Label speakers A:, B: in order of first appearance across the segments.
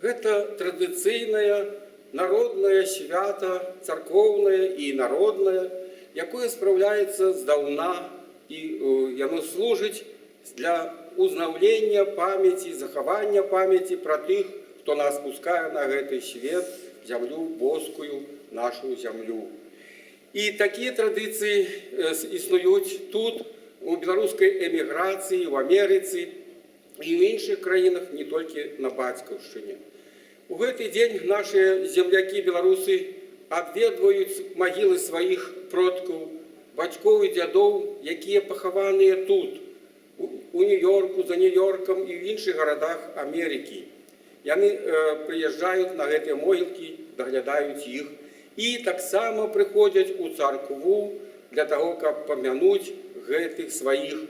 A: Гэта традыцыйнае народнае свята, царкоўнае і народнае, якое спраўляецца здаўна і э, яно служыць для узнаўлення памяці, захавання памяці пра тых, хто нас пускае на гэты свет, зямлю боскую, нашу зямлю. І такія традыцыі э, існуюць тут, у беларускай эміграцыі, в Амерыцы і ў іншых краінах, не толькі на бацькаўшчыне. У гэты дзень нашыя землякі беларусы адведваюць магілы сваіх продкаў, бацькоў і дзядоў, якія пахаваныя тут, у- у Нью-Йорку, за Нью-Йоркам і ў іншых гарадах Амерыкі. Яны э, прыязджаюць на гэтыя могілкі, даглядаюць іх і таксама прыходзяць у царкву для таго, каб памянуць гэтых сваіх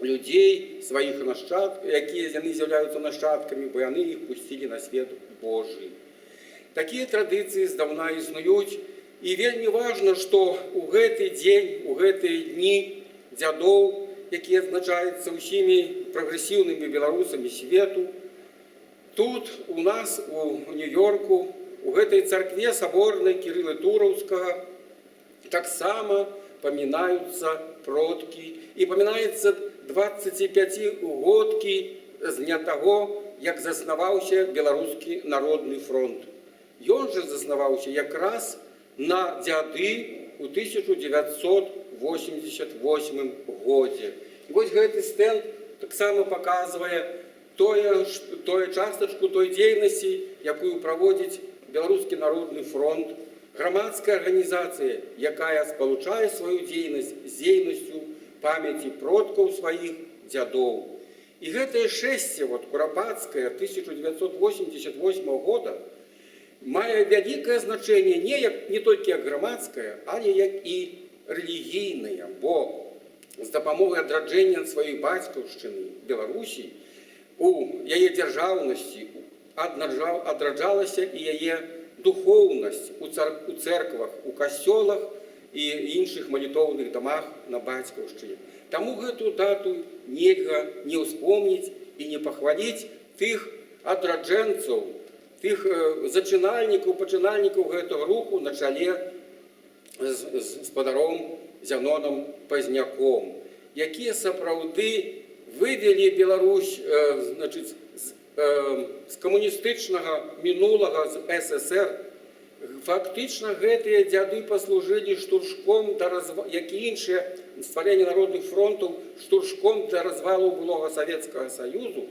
A: людзей, сваіх нашчад, якія яны з'яўляюцца нашчадкамі, бо яны іх пусцілі на свет Божий. Такія традыцыі здаўна існуюць і вельмі важна, што ў гэты дзень, у гэтыя дні дзядоў, які адзначаецца ўсімі прагрэсіўнымі беларусамі свету, тут у нас у Нью-Йорку, у гэтай царкве саборнай Кірылы Тураўскага таксама памінаюцца продкі і памінаецца 25годкі з дня таго, як заснаваўся беларускі народны фронт. Ён жа заснаваўся якраз на дзяды ў 1988 годзе. Вось гэты стенд таксама паказвае тое, тое частачку той дзейнасці, якую праводзіць беларускі народны фронт, грамадская арганізацыя, якая спалучае сваю дзейнасць з дзейнасцю памяці продкаў сваіх дзядоў. І гэтае шэсце вот, курапацкае 1988 года мае вялікае значэнне не, як, не толькі як грамадскае, але як і рэлігійнае, бо з дапамогай адраджэння сваёй бацькаўшчыны Беларусі у яе дзяржаўнасці аднаджаў- адраджалася і яе духоўнасць у, цар, у церквах, у касцёлах і іншых малітоўных дамах на бацькаўшчыне. Таму гэту дату нельга не ўспомніць і не пахваліць тых адраджэнцаў, тых э, зачынальнікаў, пачынальнікаў гэтага руху на чале з, з спадаром Зянонам Пазняком, якія сапраўды вывелі Беларусь э, значыць, з, э, з камуністычнага мінулага з ССР. Фактычна гэтыя дзяды паслужылі штуршком да разва... як і іншыя стварэнне народных фронтаў штуршком для развалу былога Савецкага Саюзу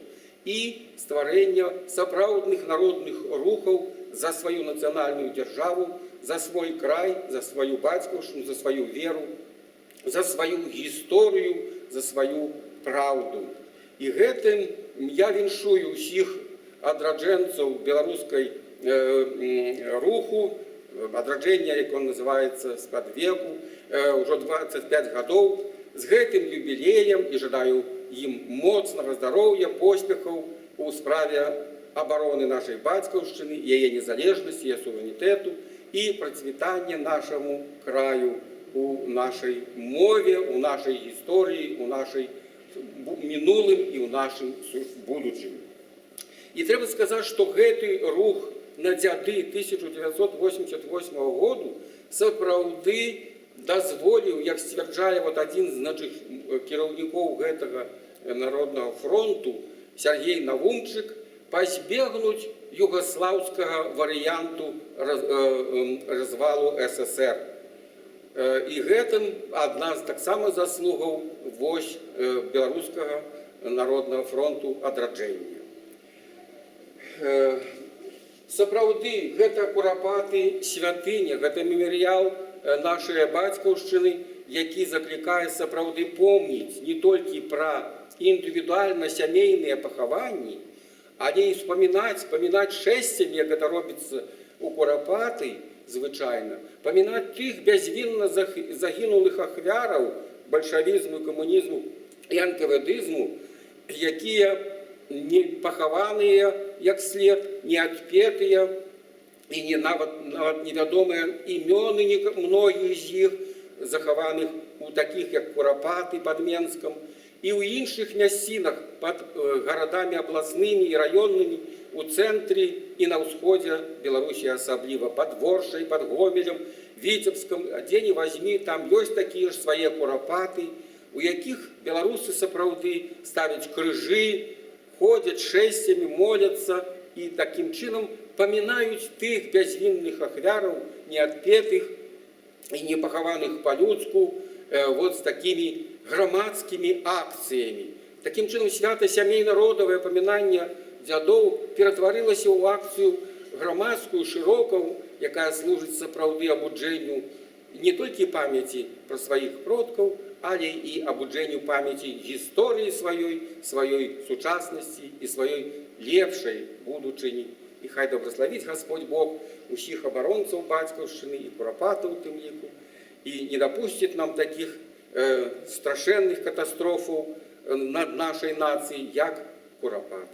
A: і стварэння сапраўдных народных рухаў за сваю нацыянальную дзяржаву, за свой край, за сваю бацькаўшчыну, за сваю веру, за сваю гісторыю, за сваю праўду. І гэтым я віншую ўсіх адраджэнцаў беларускай э, м, руху, адраджэння, як он называецца з-пад веку, э, ўжо 25 гадоў, з гэтым юбілеем і жадаю ім моцнага здароўя, поспехаў у справе абароны нашай бацькаўшчыны, яе незалежнасці, яе суверэнітэту і працвітання нашаму краю у нашай мове, у нашай гісторыі, у нашай бу- мінулым і ў нашым су- будучым. І трэба сказаць, што гэты рух на дзяды 1988 году сапраўды дазволіў, як сцвярджае вот адзін з значых кіраўнікоў гэтага народнага фронту Сергей Навумчык пазбегнуць югаслаўскага варыянту раз, э, э, развалу ССР. Э, І гэтым адна з таксама заслугаў вось э, беларускага народнага фронту адраджэння. Э, Сапраўды гэта курапаты святыня, гэта мемарыял э, нашай бацькаўшчыны, які заклікае сапраўды помніць не толькі пра індывідуальна сямейныя пахаванні, але і спамінаць, спамінаць шэсцем, як гэта робіцца у курапаты, звычайна, памінаць тых бязвінна зах- загінулых ахвяраў бальшавізму, камунізму і анкаведызму, якія не пахаваныя як след, не адпетыя і не нават, нават невядомыя імёны нека- многіх з іх захаваных у такіх як курапаты пад Менскам і ў іншых мясцінах пад э, гарадамі абласнымі і раённымі у цэнтры і на ўсходзе Беларусі асабліва пад Воршай, пад Гомелем, Віцебскам, а дзе не возьми, там ёсць такія ж свае курапаты, у якіх беларусы сапраўды ставяць крыжы, ходзяць шэсцямі, моляцца і такім чынам памінаюць тых бязвінных ахвяраў, неадпетых і не пахаваных па-людску э, вот з такімі грамадскімі акцыямі. Такім чынам свята сямейна-родавае памінанне дзядоў ператварылася ў акцыю грамадскую шырокаў, якая служыць сапраўды абуджэнню не толькі памяці пра сваіх продкаў, але і абуджэнню памяці гісторыі сваёй, сваёй сучаснасці і сваёй лепшай будучыні. І хай добраславіць Господь Бог усіх абаронцаў бацькаўшчыны і курапатаў у тым ліку і не дапусціць нам такіх э, страшэнных катастрофаў э, над нашай нацыяй, як курапаты.